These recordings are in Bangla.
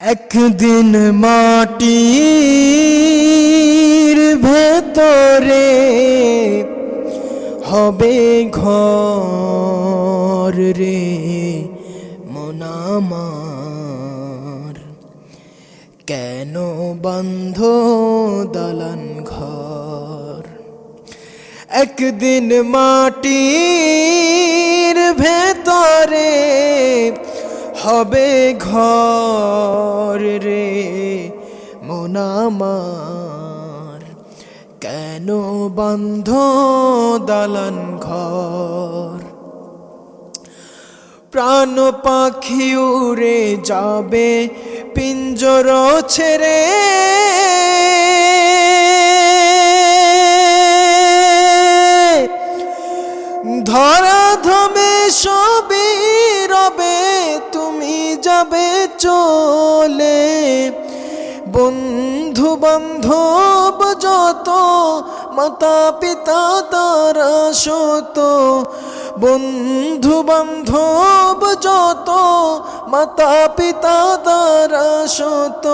একদিন মাটির ভেতরে হবে ঘর রে মনামার কেন বন্ধ দালান ঘর? একদিন মাটির ভেতরে হবে ঘর মোনামার কেন বন্ধ দালান ঘর? প্রাণ পাখি উড়ে যাবে, পিঞ্জর ছেড়ে। ধরা ধমে সবই রবে, তুমি যাবে চলে। বন্ধু বান্ধব যত মাতা পিতা তারা শত বন্ধু বান্ধব যত মাতা পিতা তারা শত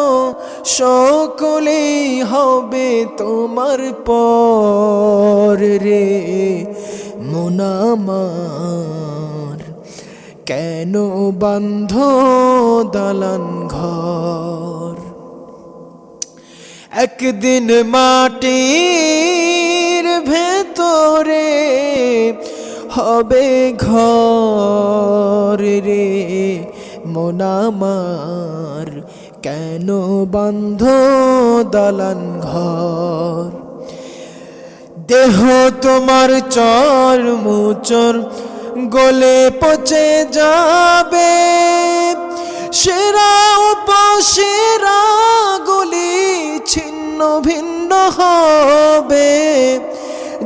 সকলেই হবে তোমার পর রে মোনামার কেন বন্ধ দালান ঘর? একদিন মাটির ভেতরে হবে ঘর রে। মোনামার কেন বন্ধ দালান ঘর? দেহ তোমার চর মুচর, গলে পচে যাবে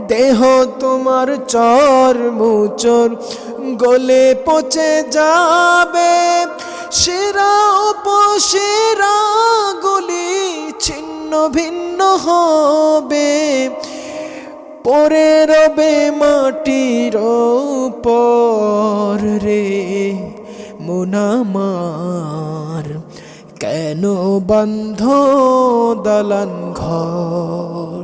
দেহ তোমার চর মুচর, গলে পচে যাবে। সেরা উপসেরা গুলি ছিন্ন ভিন্ন হবে। পরে রবে মাটির উপর রে, মুনামার। কেন বন্ধ দালান ঘর?